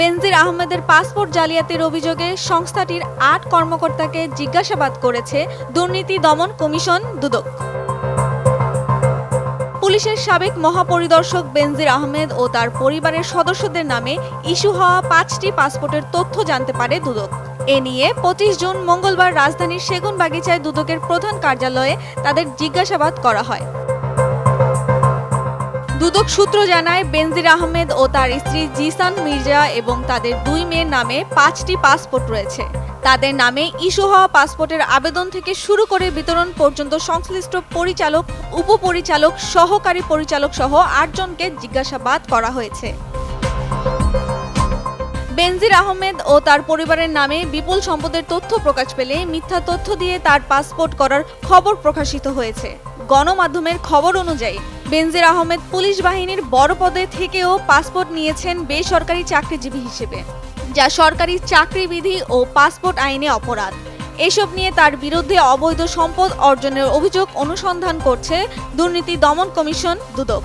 বেনজির আহমেদের পাসপোর্ট জালিয়াতির অভিযোগে সংস্থাটির আট কর্মকর্তাকে জিজ্ঞাসাবাদ করেছে দুর্নীতি দমন কমিশন দুদক। পুলিশের সাবেক মহাপরিদর্শক বেনজির আহমেদ ও তার পরিবারের সদস্যদের নামে ইস্যু হওয়া পাঁচটি পাসপোর্টের তথ্য জানতে পারে দুদক। এ নিয়ে পঁচিশ জুন মঙ্গলবার রাজধানীর সেগুন বাগিচায় দুদকের প্রধান কার্যালয়ে তাদের জিজ্ঞাসাবাদ করা হয়। দুদক সূত্র জানায়, বেনজির আহমেদ ও তার স্ত্রী জিসান মির্জা এবং তাদের দুই মেয়ের নামে পাঁচটি পাসপোর্ট রয়েছে। তাদের নামে ইস্যু হওয়া পাসপোর্টের আবেদন থেকে শুরু করে বিতরণ পর্যন্ত সংশ্লিষ্ট পরিচালক, উপপরিচালক, সহকারী পরিচালক সহ আটজনকে জিজ্ঞাসাবাদ করা হয়েছে। বেনজির আহমেদ ও তার পরিবারের নামে বিপুল সম্পদের তথ্য প্রকাশ পেলে মিথ্যা তথ্য দিয়ে তার পাসপোর্ট করার খবর প্রকাশিত হয়েছে। গণমাধ্যমের খবর অনুযায়ী, বেনজির আহমেদ পুলিশ বাহিনীর বড় পদে থেকেও পাসপোর্ট নিয়েছেন বেসরকারি চাকরিজীবী হিসেবে, যা সরকারি চাকরিবিধি ও পাসপোর্ট আইনে অপরাধ। এসব নিয়ে তার বিরুদ্ধে অবৈধ সম্পদ অর্জনের অভিযোগ অনুসন্ধান করছে দুর্নীতি দমন কমিশন দুদক।